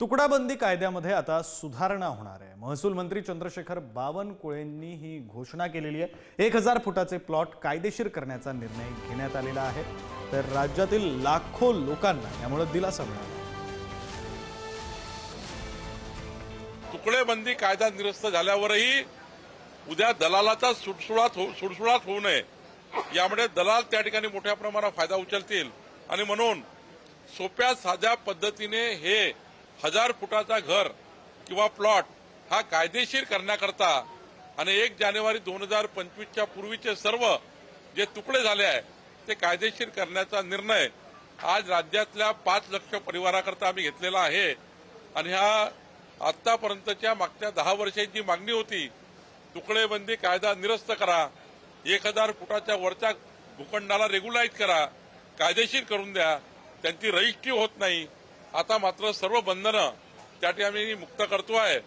तुकडाबंदी कायद्यामध्ये आता सुधारणा होणार आहे. महसूल मंत्री चंद्रशेखर बावनकुळेंनी ही घोषणा केलेली आहे. एक हजार फुटाचे प्लॉट कायदेशीर करण्याचा निर्णय घेण्यात आलेला आहे. तर राज्यातील लाखो लोकांना यामुळे दिलासा मिळाला तुकडेबंदी कायदा निरस्त झाल्यावरही उद्या दलालाचा सुटसुळात हो सुडसुळात होऊ नये. यामुळे दलाल त्या ठिकाणी मोठ्या प्रमाणात फायदा उचलतील. आणि म्हणून सोप्या साध्या पद्धतीने हे हजार फुटाचा घर किंवा प्लॉट हा कायदेशीर करण्याकरता आणि एक जानेवारी दोन हजार पंचवीसच्या पूर्वीचे सर्व जे तुकडे झाले आहे ते कायदेशीर करण्याचा निर्णय आज राज्यातल्या पाच लक्ष परिवाराकरता आम्ही घेतलेला आहे. आणि ह्या आतापर्यंतच्या मागच्या दहा वर्षाची जी मागणी होती तुकडेबंदी कायदा निरस्त करा एक हजार फुटाच्या वरच्या भूखंडाला रेग्युलाइज करा कायदेशीर करून द्या त्यांची रजिस्ट्री होत नाही. आता मात्र सर्व बंधनं त्या ठिकाणी मुक्त करतो आहे.